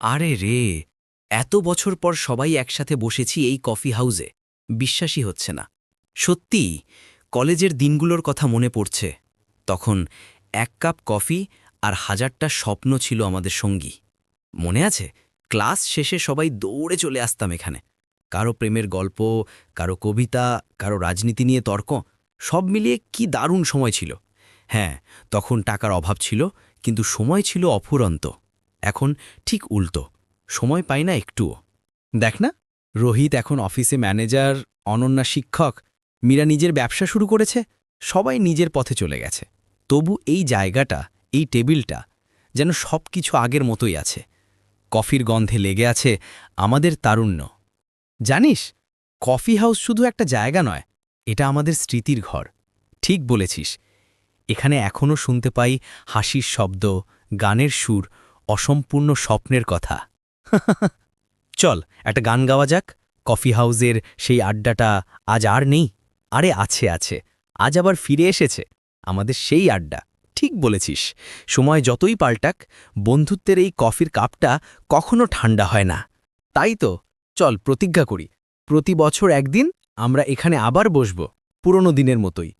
আরে রে, এত বছর পর সবাই একসাথে বসেছি এই কফি হাউসে। বিশ্বাসই হচ্ছে না। সত্যি, কলেজের দিনগুলোর কথা মনে পড়ছে। তখন এক কাপ কফি আর হাজারটা স্বপ্ন ছিল আমাদের সঙ্গী। মনে আছে? ক্লাস শেষে সবাই দৌড়ে চলে আসতাম এখানে। কারও প্রেমের গল্প, কারও কবিতা, কারও রাজনীতি নিয়ে তর্ক, সব মিলিয়ে কি দারুণ সময় ছিল। হ্যাঁ তখন টাকার অভাব ছিল, কিন্তু সময় ছিল অফুরন্ত। এখন ঠিক উল্টো, সময় পাই না একটুও। দেখ না, রোহিত এখন অফিসে ম্যানেজার, অনন্যা শিক্ষক, মীরা নিজের ব্যবসা শুরু করেছে, সবাই নিজের পথে চলে গেছে। তবু এই জায়গাটা, এই টেবিলটা যেন সব কিছু আগের মতোই আছে। কফির গন্ধে লেগে আছে আমাদের তারুণ্য। জানিস, কফি হাউস শুধু একটা জায়গা নয়, এটা আমাদের স্মৃতির ঘর। ঠিক বলেছিস। এখানে এখনও শুনতে পাই হাসির শব্দ, গানের সুর অসম্পূর্ণ স্বপ্নের কথা। চল, একটা গান গাওয়া যাক। কফি হাউজের সেই আড্ডাটা আজ আর নেই, আরে আছে আছে। আজ আবার ফিরে এসেছে, আমাদের সেই আড্ডা। ঠিক বলেছিস। সময় যতই পাল্টাক, বন্ধুত্বের এই কফির কাপটা কখনো ঠান্ডা হয় না। তাই তো, চল, প্রতিজ্ঞা করি, প্রতি বছর একদিন আমরা এখানে আবার বসব, পুরনো দিনের মতোই।